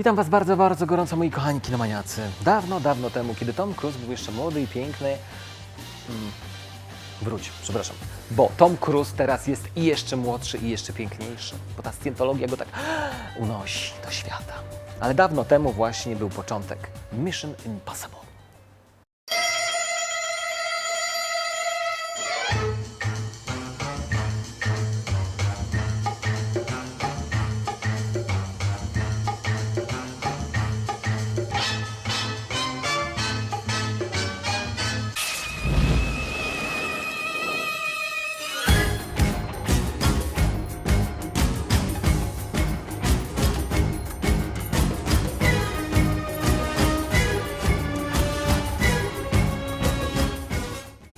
Witam Was bardzo, bardzo gorąco, moi kochani kinomaniacy. Dawno, dawno temu, kiedy Tom Cruise był jeszcze młody i piękny... Mm, wróć, przepraszam. Bo Tom Cruise teraz jest i jeszcze młodszy, i jeszcze piękniejszy. Bo ta scjentologia go tak unosi do świata. Ale dawno temu właśnie był początek Mission Impossible.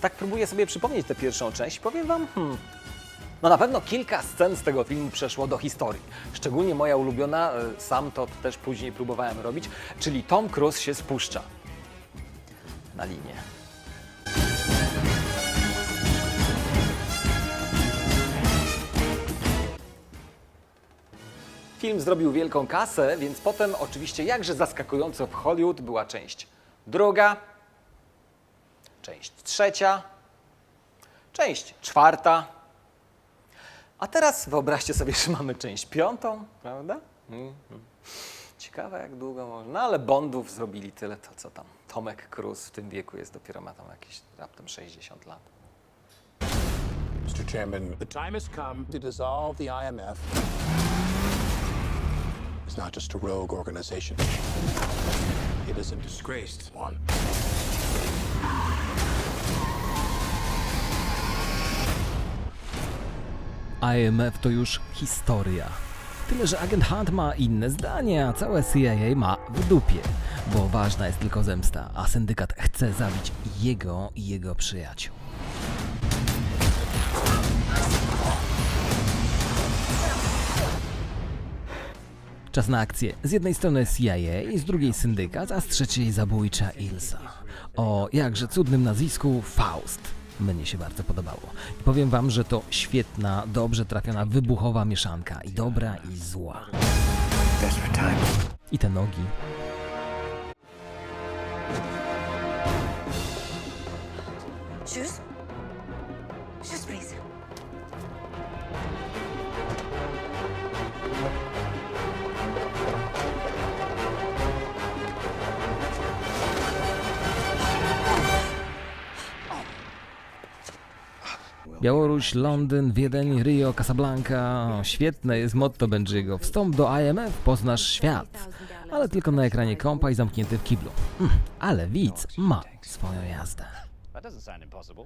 Tak próbuję sobie przypomnieć tę pierwszą część. Powiem Wam, hmm, no na pewno kilka scen z tego filmu przeszło do historii. Szczególnie moja ulubiona, e, sam to też później próbowałem robić, czyli Tom Cruise się spuszcza na linię. Film zrobił wielką kasę, więc potem oczywiście jakże zaskakująco w Hollywood była część druga, część trzecia, część czwarta. A teraz wyobraźcie sobie, że mamy część piątą, prawda? Mhm. Ciekawe jak długo można, ale Bondów zrobili tyle, to co tam. Tomek Cruz w tym wieku jest dopiero ma tam jakieś raptem 60 lat. Mr. Chairman, the time has come to dissolve the IMF. It's not just a rogue organization. It is a disgraced one. IMF to już historia. Tyle, że agent Hunt ma inne zdanie, a całe CIA ma w dupie, bo ważna jest tylko zemsta, a syndykat chce zabić jego i jego przyjaciół. Czas na akcję. Z jednej strony CIA, z drugiej syndykat, a z trzeciej zabójcza Ilsa. O jakże cudnym nazwisku Faust. Mnie się bardzo podobało. I powiem wam, że to świetna, dobrze trafiona, wybuchowa mieszanka. I dobra, i zła. I te nogi. Białoruś, Londyn, Wiedeń, Rio, Casablanca. Świetne jest motto Benjiego. Wstąp do IMF, poznasz świat. Ale tylko na ekranie kompa i zamknięty w kiblu. Hm, ale widz ma swoją jazdę. That doesn't sound impossible.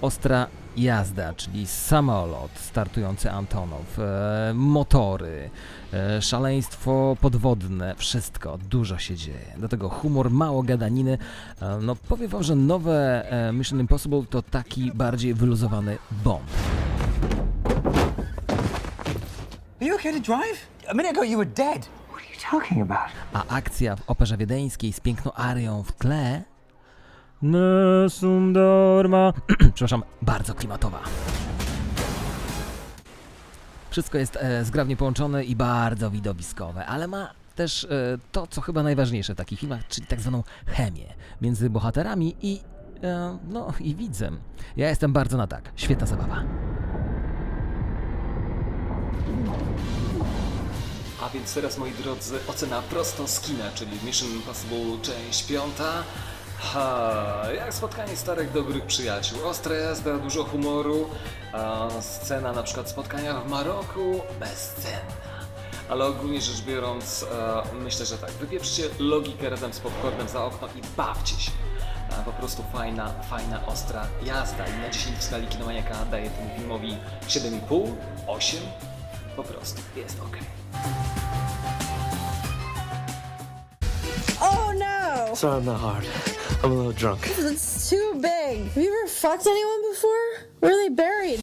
Ostra jazda, czyli samolot startujący Antonow, e, motory, e, szaleństwo podwodne, wszystko, dużo się dzieje. Do tego humor, mało gadaniny. E, no powiem wam, że nowe e, Mission Impossible to taki bardziej wyluzowany bomb. Are you okay to drive? A minute ago you were dead. What are you talking about? A akcja w operze wiedeńskiej z piękną arią w tle... Nessun dorma... Przepraszam, bardzo klimatowa. Wszystko jest e, zgrabnie połączone i bardzo widowiskowe, ale ma też e, to, co chyba najważniejsze w takich filmach, czyli tak zwaną chemię między bohaterami i, e, no, i widzem. Ja jestem bardzo na tak. Świetna zabawa. A więc teraz, moi drodzy, ocena prosto z kina, czyli Mission Impossible część piąta. Ha, jak spotkanie starych, dobrych przyjaciół. Ostra jazda, dużo humoru. A scena na przykład spotkania w Maroku bezcenna. Ale ogólnie rzecz biorąc, e, myślę, że tak. Wypieprzcie logikę razem z popcornem za okno i bawcie się. E, po prostu fajna, fajna, ostra jazda. I na 10 w skali kinomaniaka daję temu filmowi 7,5, 8. Po prostu jest ok. Oh no! Sorry, I'm not hard. I'm a little drunk. It's too big. Have you ever fucked anyone before? Where are they buried?